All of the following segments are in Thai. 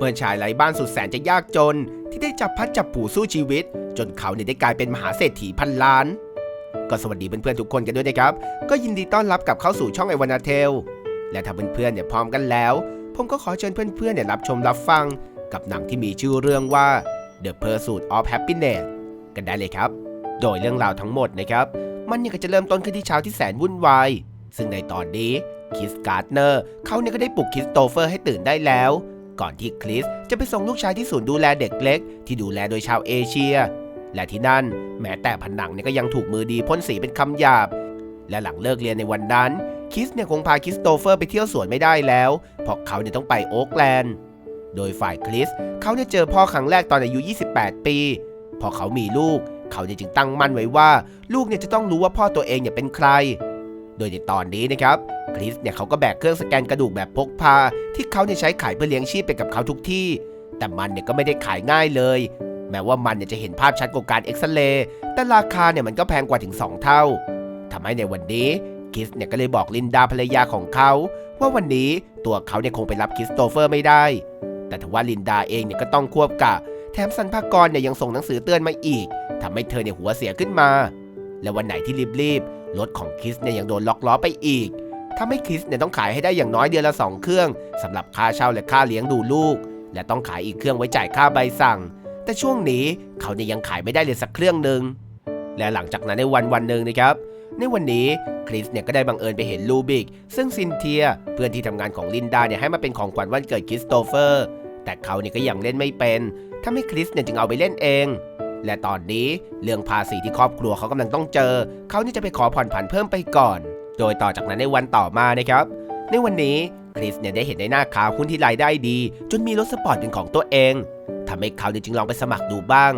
เมื่อชายไร้บ้านสุดแสนจะยากจน ที่ได้จับพัดจับผูสู้ชีวิต จนเขาเนี่ยได้กลายเป็นมหาเศรษฐีพันล้าน ก็สวัสดีเพื่อนๆทุกคนกันด้วยนะครับ ก็ยินดีต้อนรับกับเข้าสู่ช่องไอวานาเทล และถ้าเพื่อนๆเนี่ยพร้อมกันแล้ว ผมก็ขอเชิญเพื่อนๆเนี่ยรับชมรับฟัง กับหนังที่มีชื่อเรื่องว่า The Pursuit of Happiness กันได้เลยครับ โดยเรื่องราวทั้งหมดนะครับ มันเนี่ยก็จะเริ่มต้นขึ้นที่เช้าที่แสนวุ่นวาย ซึ่งในตอนนี้คิสการ์ดเนอร์เขาเนี่ยก็ได้ปลุกคริสโตเฟอร์ให้ตื่นได้แล้ว ก่อนที่คริสจะไปส่งลูกชายที่ศูนย์ดูแลเด็กเล็ก ที่ดูแลโดยชาวเอเชีย และที่นั่นแม้แต่ผนังเนี่ยก็ยังถูกมือดีพ่นสีเป็นคำหยาบ และหลังเลิกเรียนในวันนั้นคิสเนี่ยคงพาคิสโตเฟอร์ไปเที่ยวสวนไม่ได้แล้ว เพราะเขาเนี่ยต้องไปโอ๊กแลนด์ โดยฝ่ายคริสเขาเนี่ยเจอพ่อครั้งแรกตอนอายุ 28 ปี พอเขามีลูก เขาเนี่ยจึงตั้งมั่นไว้ว่า ลูกเนี่ยจะต้องรู้ว่าพ่อตัวเองเนี่ยเป็นใคร โดยในตอนนี้นะครับ คริสเนี่ยเขาก็แบกเครื่องสแกนกระดูกแบบพกพา ที่เขาเนี่ยใช้ขายเพื่อเลี้ยงชีพไปกับเขาทุกที่ แต่มันเนี่ยก็ไม่ได้ขายง่ายเลย แม้ว่ามันเนี่ยจะเห็นภาพชัดกว่าการเอ็กซเรย์แต่ราคาเนี่ยมันก็แพงกว่าถึง 2 เท่าทำให้ในวันนี้คริสเนี่ยก็เลยบอกลินดาภรรยาของเขา ว่าวันนี้ตัวเขาเนี่ยคงไปรับคริสโตเฟอร์ไม่ได้ แต่ทว่าลินดาเองเนี่ยก็ต้องควบกะแถมสันพากรเนี่ยยังส่งหนังสือเตือนมาอีกทำให้เธอเนี่ยหัวเสียขึ้นมา และวันไหนที่รีบๆรถของคริสเนี่ยยังโดนล็อกล้อไปอีก ทำให้คริสเนี่ยต้องขายให้ได้อย่างน้อยเดือนละสองเครื่องสำหรับค่าเช่าและค่าเลี้ยงดูลูก และต้องขายอีกเครื่องไว้จ่ายค่าใบสั่ง แต่ช่วงนี้เขาเนี่ยยังขายไม่ได้เลยสักเครื่องหนึ่งและหลังจากนั้นในวันวันหนึ่งนะครับ ในวันนี้คริสเนี่ยก็ได้บังเอิญไปเห็นลูบิก ซึ่งซินเทียเพื่อนที่ทำงานของลินดาเนี่ยให้มาเป็นของขวัญวันเกิดคริสโตเฟอร์ แต่เขาเนี่ยก็ยังเล่นไม่เป็นทำให้คริสเนี่ยจึงเอาไปเล่นเอง และตอนนี้เรื่องภาษีที่ครอบครัวเขากำลังต้องเจอ เขานี่จะไปขอผ่อนผันเพิ่มไปก่อน โดยต่อจากนั้นในวันต่อมานะครับ ในวันนี้คริสเนี่ยได้เห็นในหน้าข่าวหุ้นที่รายได้ดี จนมีรถสปอร์ตเป็นของตัวเองทำให้เขาเนี่ยจึงลองไปสมัครดูบ้าง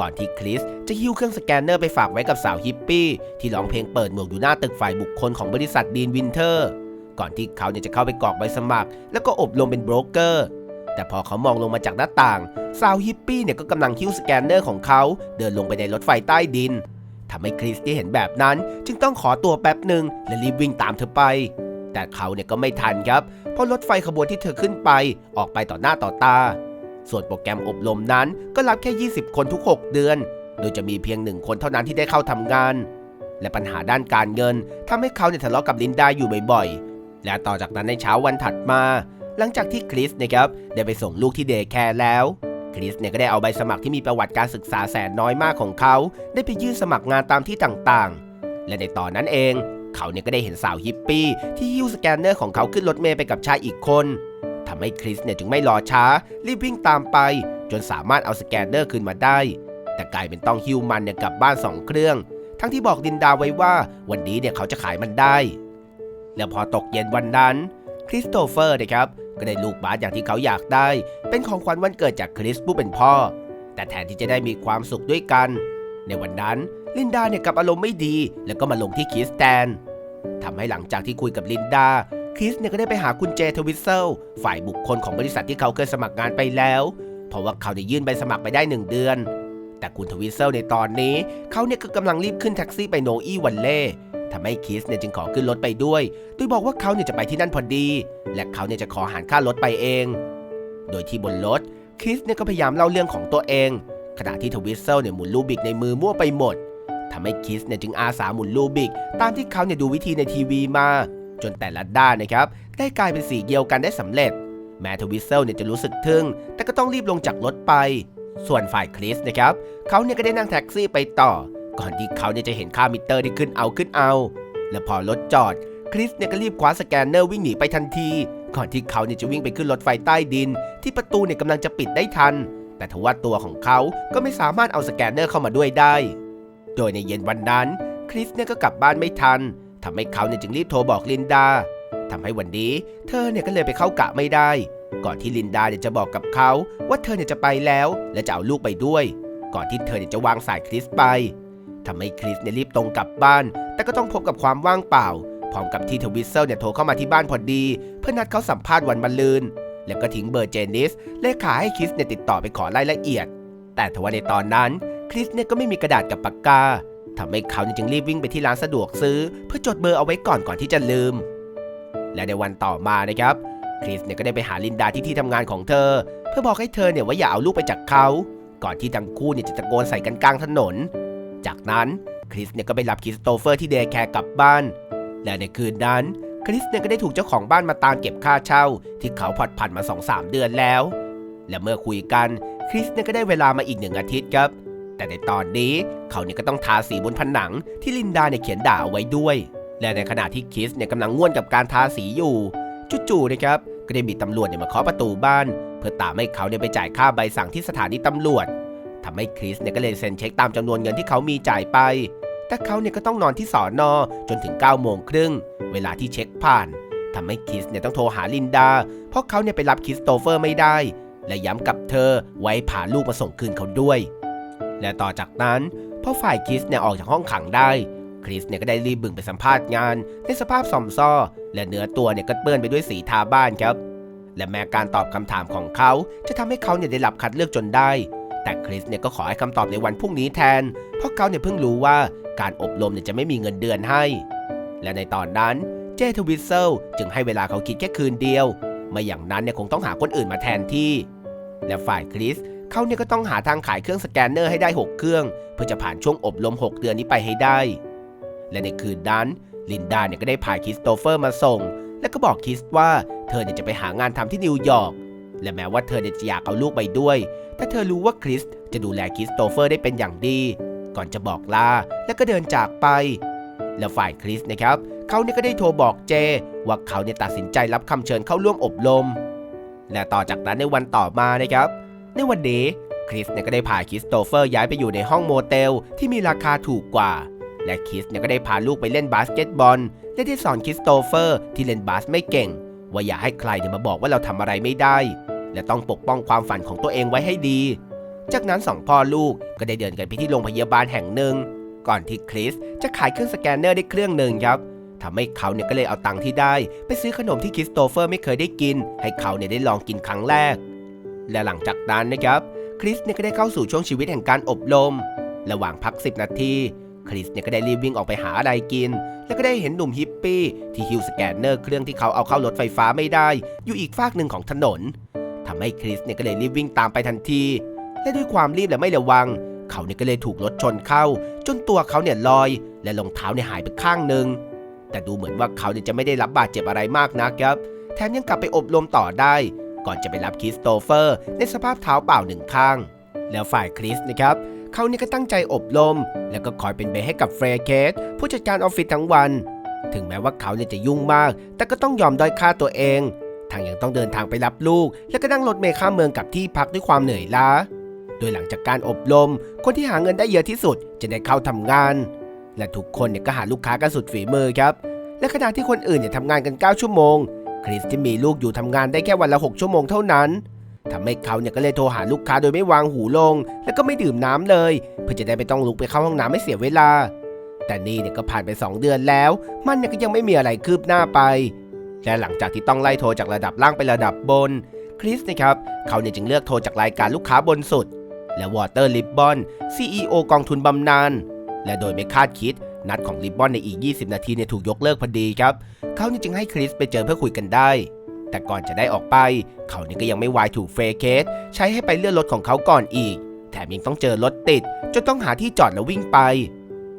ก่อนที่คริสจะหิ้วเครื่องสแกนเนอร์ไปฝากไว้กับสาวฮิปปี้ที่ร้องเพลงเปิดหมวกอยู่หน้าตึกฝ่ายบุคคลของบริษัทดีนวินเทอร์ ก่อนที่เขาเนี่ยจะเข้าไปกรอกใบสมัคร แล้วก็อบรมเป็นโบรกเกอร์ แต่พอเขามองลงมาจากหน้าต่างสาวฮิปปี้เนี่ยก็กำลังหิ้วสแกนเนอร์ของเขาเดินลงไปในรถไฟใต้ดิน ทำให้คริสที่เห็นแบบนั้น จึงต้องขอตัวแป๊บหนึ่งและรีบวิ่งตามเธอไป แต่เขาเนี่ยก็ไม่ทันครับ เพราะรถไฟขบวนที่เธอขึ้นไปออกไปต่อหน้าต่อตา ส่วนโปรแกรมอบรมนั้นก็รับแค่ 20 คนทุก 6 เดือน โดยจะมีเพียงหนึ่งคนเท่านั้นที่ได้เข้าทำงาน และปัญหาด้านการเงินทำให้เขาเนี่ยทะเลาะกับลินดาอยู่บ่อยๆ และต่อจากนั้นในเช้าวันถัดมา หลังจากที่คริสนะครับได้ไปส่งลูกที่เดย์แคร์แล้ว คริสเนี่ยก็ได้เอาใบสมัครที่มีประวัติการศึกษาแสนน้อยมากของเขา ได้ไปยื่นสมัครงานตามที่ต่างๆ และในตอนนั้นเอง เขาเนี่ยก็ได้เห็นสาวฮิปปี้ที่หิ้วสแกนเนอร์ของเขาขึ้นรถเมล์ไปกับชายอีกคนทำให้คริสเนี่ยจึงไม่รอช้า รีบวิ่งตามไป จนสามารถเอาสแกนเนอร์คืนมาได้ แต่กลายเป็นต้องหิ้วมันเนี่ยกลับบ้านสองเครื่อง ทั้งที่บอกดินดาไว้ว่าวันนี้เนี่ยเขาจะขายมันได้ แล้วพอตกเย็นวันนั้นคริสโตเฟอร์นะครับ ก็ได้ลูกบาสอย่างที่เขาอยากได้ เป็นของขวัญวันเกิดจากคริสผู้เป็นพ่อ แต่แทนที่จะได้มีความสุขด้วยกัน ในวันนั้นลินดาเนี่ยกับอารมณ์ไม่ดี แล้วก็มาลงที่คริสแทนทำให้หลังจากที่คุยกับลินดาคริสเนี่ยก็ได้ไปหาคุณเจทวิสเซลฝ่ายบุคคลของบริษัทที่เขาเคยสมัครงานไปแล้ว เพราะว่าเขาได้ยื่นใบสมัครไปได้หนึ่งเดือน แต่คุณทวิสเซลในตอนนี้ เขาเนี่ยก็กำลังรีบขึ้นแท็กซี่ไปโนอีวันเล่ ทำให้คริสเนี่ยจึงขอขึ้นรถไปด้วย โดยบอกว่าเขาเนี่ยจะไปที่นั่นพอดี และเขาเนี่ยจะขอหารค่ารถไปเอง โดยที่บนรถคริสเนี่ยก็พยายามเล่าเรื่องของตัวเอง ขณะที่ทวิสเซลเนี่ยหมุนลูบิกในมือมั่วไปหมดทำให้คริสเนี่ยจึงอาสาหมุนลูบิก ตามที่เขาเนี่ยดูวิธีในทีวีมา จนแต่ละด้านนะครับได้กลายเป็นสีเดียวกันได้สำเร็จ แม้ทวิสเซลเนี่ยจะรู้สึกทึ่ง แต่ก็ต้องรีบลงจากรถไป ส่วนฝ่ายคริสนะครับเขาเนี่ยก็ได้นั่งแท็กซี่ไปต่อ ก่อนที่เขาเนี่ยจะเห็นค่ามิเตอร์ที่ขึ้นเอาขึ้นเอา และพอรถจอด คริสเนี่ยก็รีบคว้าสแกนเนอร์วิ่งหนีไปทันที ก่อนที่เขาเนี่ยจะวิ่งไปขึ้นรถไฟใต้ดิน ที่ประตูเนี่ยกำลังจะปิดได้ทัน แต่ทว่าตัวของเขาก็ไม่สามารถเอาสแกนเนอร์เข้ามาด้วยได้ โดยในเย็นวันนั้น คริสเนี่ยก็กลับบ้านไม่ทันทำให้เขาเนี่ยจึงรีบโทรบอกลินดาทำให้วันนี้ เธอเนี่ยก็เลยไปเข้ากะไม่ได้ ก่อนที่ลินดาเนี่ยจะบอกกับเขาว่าเธอเนี่ยจะไปแล้ว และจะเอาลูกไปด้วย ก่อนที่เธอเนี่ยจะวางสายคริสไป ทำให้คริสเนี่ยรีบตรงกลับบ้าน แต่ก็ต้องพบกับความว่างเปล่า พร้อมกับที่ทวิสเซลเนี่ยโทรเข้ามาที่บ้านพอดี เพื่อนัดเขาสัมภาษณ์วันมะรืน แล้วก็ทิ้งเบอร์เจนิสเลขาให้คริสเนี่ยติดต่อไปขอรายละเอียด แต่ทว่าในตอนนั้นคริสเนี่ยก็ไม่มีกระดาษกับปากกาทำให้เขาเนี่ยจึงรีบวิ่งไปที่ร้านสะดวกซื้อ เพื่อจดเบอร์เอาไว้ก่อนก่อนที่จะลืม และในวันต่อมานะครับคริสเนี่ยก็ได้ไปหาลินดาที่ที่ทำงานของเธอ เพื่อพื่อบอกให้เธอเนี่ยว่าอย่าเอาลูกไปจากเขา ก่อนที่ทั้งคู่เนี่ยจะตะโกนใส่กันกลางถนน จากนั้นคริสเนี่ยก็ไปรับคริสโตเฟอร์ที่เดย์แคร์กลับบ้าน และในคืนนั้นคริสเนี่ยก็ได้ถูกเจ้าของบ้านมาตามเก็บค่าเช่า ที่เขาผ่อนผันมา 2-3 เดือนแล้ว และเมื่อคุยกันคริสเนี่ยก็ได้เวลามาอีกหนึ่งอาทิตย์ครับ แต่ในตอนนี้เขาเนี่ยก็ต้องทาสีบนผนังที่ลินดาเนี่ยเขียนด่าเอาไว้ด้วย และในขณะที่คริสเนี่ยกำลังง่วนกับการทาสีอยู่จู่ๆนะครับก็ได้มีตำรวจเนี่ยมาเคาะประตูบ้าน เพื่อตามให้เขาเนี่ยไปจ่ายค่าใบสั่งที่สถานีตำรวจ ทำให้คริสเนี่ยก็เลยเซ็นเช็คตามจำนวนเงินที่เขามีจ่ายไป แต่เขาเนี่ยก็ต้องนอนที่สอนอจนถึง9โมงครึ่งเวลาที่เช็คผ่านทำให้คริสเนี่ยต้องโทรหาลินดา เพราะเขาเนี่ยไปรับคริสโตเฟอร์ไม่ได้ และย้ำกับเธอไว้พาลูกมาส่งคืนเขาด้วย และต่อจากนั้นพอฝ่ายคริสเนี่ยออกจากห้องขังได้คริสเนี่ยก็ได้รีบบึงไปสัมภาษณ์งานในสภาพซอมซ่อ และเนื้อตัวเนี่ยก็เปื้อนไปด้วยสีทาบ้านครับ และแม้การตอบคำถามของเขาจะทำให้เขาเนี่ยได้รับคัดเลือกจนได้ แต่คริสเนี่ยก็ขอให้คำตอบในวันพรุ่งนี้แทน เพราะเขาเนี่ยเพิ่งรู้ว่าการอบรมเนี่ยจะไม่มีเงินเดือนให้ และในตอนนั้นเจทวิสเซลจึงให้เวลาเขาคิดแค่คืนเดียว ไม่อย่างนั้นเนี่ยคงต้องหาคนอื่นมาแทนที่ และฝ่ายคริสเขาเนี่ยก็ต้องหาทางขายเครื่องสแกนเนอร์ให้ได้ 6 เครื่อง เพื่อจะผ่านช่วงอบรม 6 เดือนนี้ไปให้ได้ และในคืนนั้นลินดาเนี่ยก็ได้พาคริสโตเฟอร์มาส่ง และก็บอกคริสว่าเธอเนี่ยจะไปหางานทำที่นิวยอร์กและแม้ว่าเธอเนี่ยจะอยากเอาลูกไปด้วย แต่เธอรู้ว่าคริสจะดูแลคริสโตเฟอร์ได้เป็นอย่างดี ก่อนจะบอกลาและก็เดินจากไป แล้วฝ่ายคริสนะครับเขาเนี่ยก็ได้โทรบอกเจ ว่าเขาเนี่ยตัดสินใจรับคำเชิญเข้าร่วมอบรม และต่อจากนั้นในวันต่อมานะครับ ในวันนี้คริสเนี่ยก็ได้พาคริสโตเฟอร์ย้ายไปอยู่ในห้องโมเตลที่มีราคาถูกกว่า และคริสเนี่ยก็ได้พาลูกไปเล่นบาสเกตบอลและได้สอนคริสโตเฟอร์ที่เล่นบาสไม่เก่ง ว่าอย่าให้ใครเนี่ยมาบอกว่าเราทำอะไรไม่ได้ และต้องปกป้องความฝันของตัวเองไว้ให้ดี จากนั้นสองพ่อลูกก็ได้เดินกันไปที่โรงพยาบาลแห่งหนึ่ง ก่อนที่คริสจะขายเครื่องสแกนเนอร์ได้เครื่องหนึ่งครับทำให้เขาเนี่ยก็เลยเอาตังค์ที่ได้ ไปซื้อขนมที่คริสโตเฟอร์ไม่เคยได้กิน ให้เขาเนี่ยได้ลองกินครั้งแรก และหลังจากนั้นนะครับคริสเนี่ยก็ได้เข้าสู่ช่วงชีวิตแห่งการอบรมระหว่างพัก 10 นาทีคริสเนี่ยก็ได้รีบวิ่งออกไปหาอะไรกิน แล้วก็ได้เห็นหนุ่มฮิปปี้ที่ฮิวสแกนเนอร์เครื่องที่เขาเอาเข้ารถไฟฟ้าไม่ได้ อยู่อีกฝากหนึ่งของถนน ทำให้คริสเนี่ยก็เลยรีบวิ่งตามไปทันที และด้วยความรีบและไม่ระวัง เขาเนี่ยก็เลยถูกรถชนเข้า จนตัวเขาเนี่ยลอย และรองเท้าเนี่ยหายไปข้างหนึ่งแต่ดูเหมือนว่าเขาเนี่ยจะไม่ได้รับบาดเจ็บอะไรมากนักครับ แถมยังกลับไปอบรมต่อได้ ก่อนจะไปรับคริสโตเฟอร์ ในสภาพเท้าเปล่าหนึ่งข้าง แล้วฝ่ายคริสนะครับเขาเนี่ยก็ตั้งใจอบรม แล้วก็คอยเป็นเบให้กับเฟรเคสผู้จัดการออฟฟิศทั้งวัน ถึงแม้ว่าเขาเนี่ยจะยุ่งมาก แต่ก็ต้องยอมด้อยค่าตัวเอง ทางยังต้องเดินทางไปรับลูก แล้วก็นั่งรถเมล์ข้ามเมืองกลับที่พักด้วยความเหนื่อยล้า โดยหลังจากการอบรม คนที่หาเงินได้เยอะที่สุดจะได้เข้าทำงาน และทุกคนเนี่ยก็หาลูกค้ากันสุดฝีมือครับ และขณะที่คนอื่นเนี่ยทำงานกัน 9 ชั่วโมง คริสที่มีลูกอยู่ทำงานได้แค่วันละ 6 ชั่วโมงเท่านั้นทำให้เขาเนี่ยก็เลยโทรหาลูกค้าโดยไม่วางหูลง แล้วก็ไม่ดื่มน้ำเลย เพื่อจะได้ไม่ต้องลุกไปเข้าห้องน้ำไม่เสียเวลา แต่นี่เนี่ยก็ผ่านไป 2 เดือนแล้ว มันเนี่ยก็ยังไม่มีอะไรคืบหน้าไป และหลังจากที่ต้องไล่โทรจากระดับล่างไประดับบน คริสนะครับ เขาเนี่ยจึงเลือกโทรจากรายการลูกค้าบนสุด และวอเตอร์ลิบบอน CEO กองทุนบำนาญและโดยไม่คาดคิด นัดของลิบบอนในอีก 20 นาทีเนี่ยถูกยกเลิกพอดีครับ เขาเนี่ยจึงให้คริสไปเจอเพื่อคุยกันได้ แต่ก่อนจะได้ออกไป เขาเนี่ยก็ยังไม่วายถูกเฟรเคสใช้ให้ไปเลื่อนรถของเขาก่อนอีก แถมยังต้องเจอรถติดจนต้องหาที่จอดแล้ววิ่งไป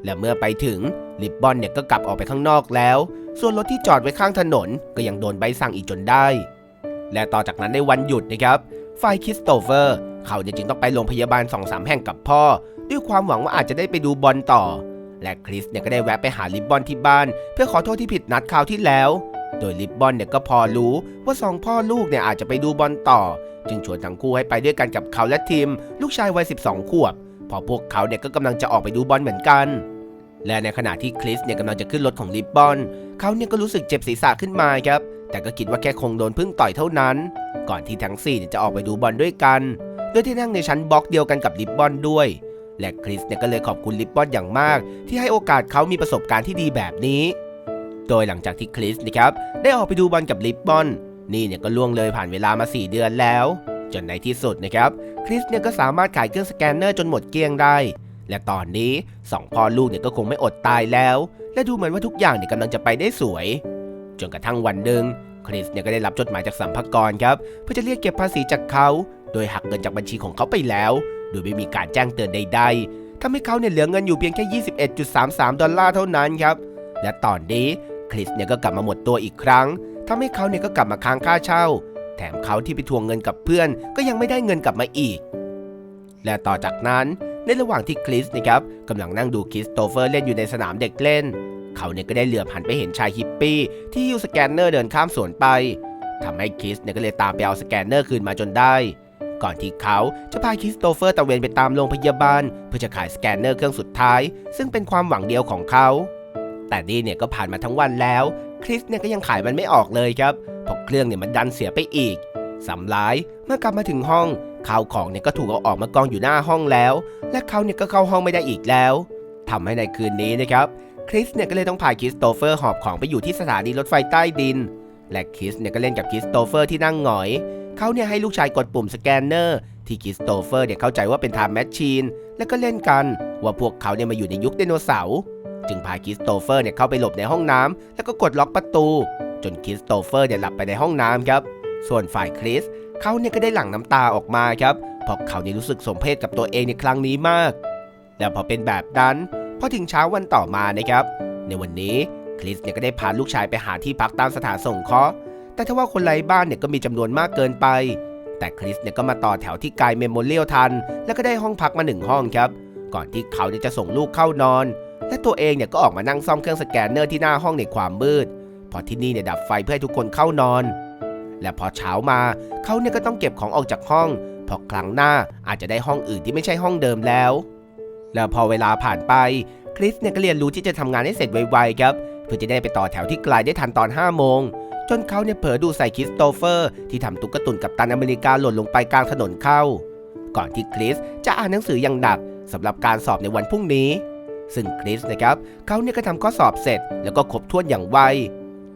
และเมื่อไปถึงลิบบอนเนี่ยก็กลับออกไปข้างนอกแล้ว ส่วนรถที่จอดไว้ข้างถนนก็ยังโดนใบสั่งอีกจนได้ และต่อจากนั้นในวันหยุดนะครับฝ่ายคริสโตเฟอร์ เขาเนี่ยจึงต้องไปโรงพยาบาลสองสามแห่งกับพ่อ ด้วยความหวังว่าอาจจะได้ไปดูบอลต่อ และคริสเนี่ยก็ได้แวะไปหาลิบบอนที่บ้าน เพื่อขอโทษที่ผิดนัดคราวที่แล้ว โดยลิบบอนเนี่ยก็พอรู้ว่าสองพ่อลูกเนี่ยอาจจะไปดูบอลต่อ จึงชวนทั้งคู่ให้ไปด้วยกันกับเขาและทีม ลูกชายวัย 12 ขวบเพอพวกเขาเนี่ยก็กำลังจะออกไปดูบอลเหมือนกัน และในขณะที่คริสเนี่ยกำลังจะขึ้นรถของลิบบอน เขาเนี่ยก็รู้สึกเจ็บศีรษะขึ้นมาครับ แต่ก็คิดว่าแค่คงโดนพึ่งต่อยเท่านั้น ก่อนที่ทั้งสี่จะออกไปดูบอลด้วยกัน โดยที่นั่งในชั้นบล็อกเดียวกันกับลิบบอนด้วย และคริสเนี่ยก็เลยขอบคุณลิบบอนอย่างมาก ที่ให้โอกาสเขามีประสบการณ์ที่ดีแบบนี้ โดยหลังจากที่คริสนะครับได้ออกไปดูบอลกับลิบบอน นี่เนี่ยก็ล่วงเลยผ่านเวลามา 4 เดือนแล้ว จนในที่สุดนะครับคริสเนี่ยก็สามารถขายเครื่องสแกนเนอร์จนหมดเกลี้ยงได้ และตอนนี้สองพ่อลูกเนี่ยก็คงไม่อดตายแล้ว และดูเหมือนว่าทุกอย่างเนี่ยกำลังจะไปได้สวย จนกระทั่งวันหนึ่งคริสเนี่ยก็ได้รับจดหมายจากสัมภากรครับ เพื่อจะเรียกเก็บภาษีจากเขา โดยหักเงินจากบัญชีของเขาไปแล้ว โดยไม่มีการแจ้งเตือนใดๆทำให้เขาเนี่ยเหลือเงินอยู่เพียงแค่ 21.33 ดอลลาร์เท่านั้นครับ และตอนนี้คริสเนี่ยก็กลับมาหมดตัวอีกครั้งทำให้เขาเนี่ยก็กลับมาค้างค่าเช่า แถมเขาที่ไปทวงเงินกับเพื่อน ก็ยังไม่ได้เงินกลับมาอีก และต่อจากนั้น ในระหว่างที่คริสนะครับกำลังนั่งดูคริสโตเฟอร์เล่นอยู่ในสนามเด็กเล่น เขาเนี่ยก็ได้เหลือบหันไปเห็นชายฮิปปี้ที่ฮิ้วสแกนเนอร์เดินข้ามสวนไปทำให้คริสเนี่ยก็เลยตามไปเอาสแกนเนอร์คืนมาจนได้ ก่อนที่เขาจะพาคริสโตเฟอร์ตะเวนไปตามโรงพยาบาล เพื่อจะขายสแกนเนอร์เครื่องสุดท้าย ซึ่งเป็นความหวังเดียวของเขา แต่นี่เนี่ยก็ผ่านมาทั้งวันแล้วคริสเนี่ยก็ยังขายมันไม่ออกเลยครับเพราะเครื่องเนี่ยมันดันเสียไปอีกสำร้ายเมื่อกลับมาถึงห้อง ข้าวของเนี่ยก็ถูกเอาออกมากองอยู่หน้าห้องแล้ว และเขาเนี่ยก็เข้าห้องไม่ได้อีกแล้วทำให้ในคืนนี้นะครับคริสเนี่ยก็เลยต้องพาคริสโตเฟอร์หอบของไปอยู่ที่สถานีรถไฟใต้ดิน และคริสเนี่ยก็เล่นกับคริสโตเฟอร์ที่นั่งหงอยเขาเนี่ยให้ลูกชายกดปุ่มสแกนเนอร์ที่คริสโตเฟอร์เนี่ยเข้าใจว่าเป็นไทม์แมชชีนแล้วก็เล่นกัน ว่าพวกเขาเนี่ยมาอยู่ในยุคไดโนเสาร์จึงพาคริสโตเฟอร์เนี่ยเข้าไปหลบในห้องน้ำแล้วก็กดล็อกประตู จนคริสโตเฟอร์เนี่ยหลับไปในห้องน้ำครับส่วนฝ่ายคริส เขาเนี่ยก็ได้หลั่งน้ำตาออกมาครับเพราะเขาเนี่ยรู้สึกสมเพชกับตัวเองในครั้งนี้มาก แล้วพอเป็นแบบนั้นพอถึงเช้าวันต่อมานะครับ ในวันนี้คริสเนี่ยก็ได้พาลูกชายไปหาที่พักตามสถานสงเคราะห์แต่ถ้าว่าคนไร้บ้านเนี่ยก็มีจำนวนมากเกินไป แต่คริสเนี่ยก็มาต่อแถวที่กายเมมโมเรียลทัน แล้วก็ได้ห้องพักมาหนึ่งห้องครับ ก่อนที่เขาเนี่ยจะส่งลูกเข้านอน และตัวเองเนี่ยก็ออกมานั่งซ่อมเครื่องสแกนเนอร์ที่หน้าห้องในความมืด พอที่นี่เนี่ยดับไฟเพื่อให้ทุกคนเข้านอน และพอเช้ามาเขาเนี่ยก็ต้องเก็บของออกจากห้องเพราะครั้งหน้าอาจจะได้ห้องอื่นที่ไม่ใช่ห้องเดิมแล้ว แล้วพอเวลาผ่านไปคริสเนี่ยก็เรียนรู้ที่จะทำงานให้เสร็จไวๆครับเพื่อจะได้ไปต่อแถวที่ไกลได้ทันตอน5โมงจนเขาเนี่ยเผลอดูใส่คริสโตเฟอร์ ที่ทำตุ๊กตุนกับตันอเมริกาหล่นลงไปกลางถนนเข้า ก่อนที่คริสจะอ่านหนังสืออย่างหนักสำหรับการสอบในวันพรุ่งนี้ ซึ่งคริสนะครับเขาเนี่ยก็ทำข้อสอบเสร็จแล้วก็ครบถ้วนอย่างไว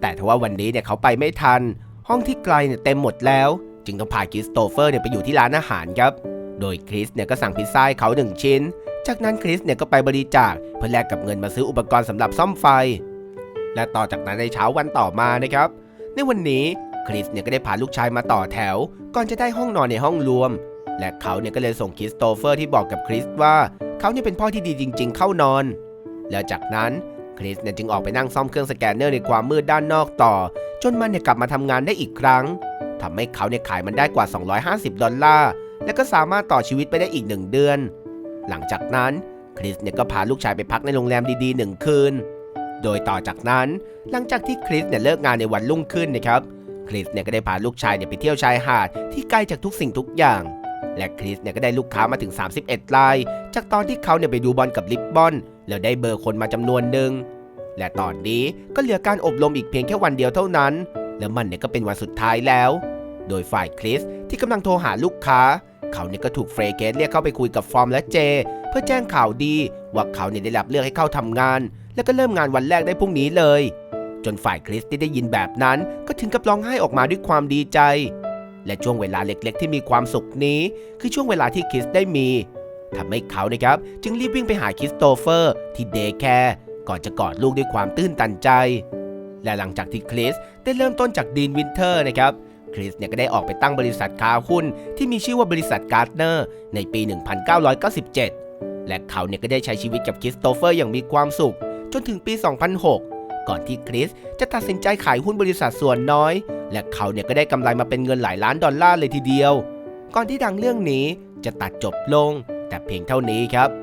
แต่ทว่าวันนี้เนี่ยเขาไปไม่ทัน ห้องที่ไกลเนี่ยเต็มหมดแล้ว จึงต้องพาคริสโตเฟอร์เนี่ยไปอยู่ที่ร้านอาหารครับ โดยคริสเนี่ยก็สั่งพิซซ่าเขาหนึ่งชิ้น จากนั้นคริสเนี่ยก็ไปบริจาคเพื่อแลกกับเงินมาซื้ออุปกรณ์สำหรับซ่อมไฟ และต่อจากนั้นในเช้าวันต่อมานะครับ ในวันนี้คริสเนี่ยก็ได้พาลูกชายมาต่อแถว ก่อนจะได้ห้องนอนในห้องรวม และเขาเนี่ยก็เลยส่งคริสโตเฟอร์ที่บอกกับคริสว่าเขาเนี่ยเป็นพ่อที่ดีจริง ๆ เข้านอน แล้วจากนั้น ริสเนี่ยจึงออกไปนั่งซ่อมเครื่องสแกนเนอร์ในความมืดด้านนอกต่อ จนมันเนี่ยกลับมาทำงานได้อีกครั้งทำให้เขาเนี่ยขายมันได้กว่า 250 ดอลลาร์ และก็สามารถต่อชีวิตไปได้อีกหนึ่งเดือน หลังจากนั้นคริสเนี่ยก็พาลูกชายไปพักในโรงแรมดีๆหนึ่งคืน โดยต่อจากนั้นหลังจากที่คริสเนี่ยเลิกงานในวันรุ่งขึ้นนะครับ คริสเนี่ยก็ได้พาลูกชายเนี่ยไปเที่ยวชายหาดที่ใกล้จากทุกสิ่งทุกอย่าง และคริสเนี่ยก็ได้ลูกค้ามาถึง 31ราย จากตอนที่เขาเนี่ยไปดูบอลกับลิบบอนแล้วได้เบอร์คนมาจำนวนหนึ่ง และตอนนี้ก็เหลือการอบรมอีกเพียงแค่วันเดียวเท่านั้น แล้วมันเนี่ยก็เป็นวันสุดท้ายแล้ว โดยฝ่ายคริสที่กำลังโทรหาลูกค้า เขาเนี่ยก็ถูกเฟรเกตเรียกเข้าไปคุยกับฟอร์มและเจ เพื่อแจ้งข่าวดีว่าเขาเนี่ยได้รับเลือกให้เข้าทำงาน แล้วก็เริ่มงานวันแรกได้พรุ่งนี้เลย จนฝ่ายคริสที่ได้ยินแบบนั้น ก็ถึงกับร้องไห้ออกมาด้วยความดีใจ และช่วงเวลาเล็กๆ ที่มีความสุขนี้ คือช่วงเวลาที่คริสได้มีทำให้เขานะครับจึงรีบวิ่งไปหาคริสโตเฟอร์ที่เดย์แคร์ ก่อนจะกอดลูกด้วยความตื้นตันใจ และหลังจากที่คริสได้เริ่มต้นจากดีนวินเทอร์นะครับ คริสเนี่ยก็ได้ออกไปตั้งบริษัทค้าหุ้นที่มีชื่อว่าบริษัทการ์ดเนอร์ในปี 1997 และเขาเนี่ยก็ได้ใช้ชีวิตกับคริสโตเฟอร์อย่างมีความสุข จนถึงปี 2006 ก่อนที่คริสจะตัดสินใจขายหุ้นบริษัทส่วนน้อย และเขาเนี่ยก็ได้กำไรมาเป็นเงินหลายล้านดอลลาร์เลยทีเดียว ก่อนที่ดังเรื่องนี้จะตัดจบลง แต่เพียงเท่านี้ครับ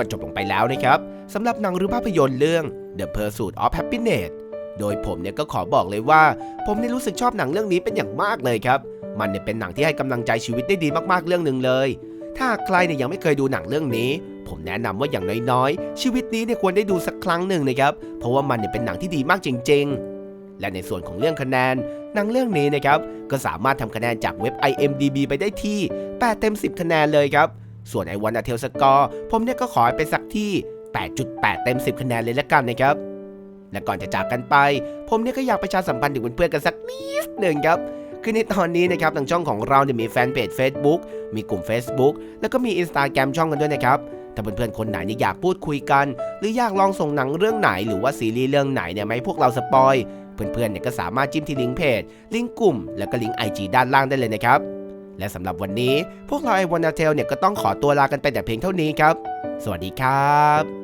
ก็จบลงไปแล้วนะครับสำหรับหนังหรือภาพยนตร์เรื่อง The Pursuit of Happiness โดยผมเนี่ยก็ขอบอกเลยว่า ผมได้รู้สึกชอบหนังเรื่องนี้เป็นอย่างมากเลยครับ มันเนี่ยเป็นหนังที่ให้กำลังใจชีวิตได้ดีมากๆเรื่องหนึ่งเลย ถ้าใครเนี่ยยังไม่เคยดูหนังเรื่องนี้ ผมแนะนำว่าอย่างน้อยๆ ชีวิตนี้เนี่ยควรได้ดูสักครั้งหนึ่งนะครับ เพราะว่ามันเนี่ยเป็นหนังที่ดีมากจริง ๆ และในส่วนของเรื่องคะแนน หนังเรื่องนี้นะครับก็สามารถทำคะแนนจากเว็บ IMDB ไปได้ที่8เต็ม10 คะแนนเลยครับ ส่วนไอวันอาเทลสกอร์ผมเนี่ยก็ขอให้ไปสักที่ 8.8 เต็ม 10 คะแนนเลยละกันนะครับ และก่อนจะจากกันไป ผมเนี่ยก็อยากประชาสัมพันธ์ถึงเพื่อนๆกันสักนิดหนึ่งครับคือในตอนนี้นะครับทางช่องของเราเนี่ยมีแฟนเพจ Facebook มีกลุ่ม Facebook แล้วก็มี Instagram ช่องกันด้วยนะครับ ถ้าเพื่อนๆคนไหนอยากพูดคุยกัน หรืออยากลองส่งหนังเรื่องไหน หรือว่าซีรีส์เรื่องไหนเนี่ยมาให้พวกเราสปอย เพื่อนๆเนี่ยก็สามารถจิ้มที่ลิงก์เพจ ลิงก์กลุ่ม แล้วก็ลิงก์ IG ด้านล่างได้เลยนะครับ และสำหรับวันนี้พวกเราไอวอนาเทลเนี่ยก็ต้องขอตัวลากันไปแต่เพียงเท่านี้ครับ สวัสดีครับ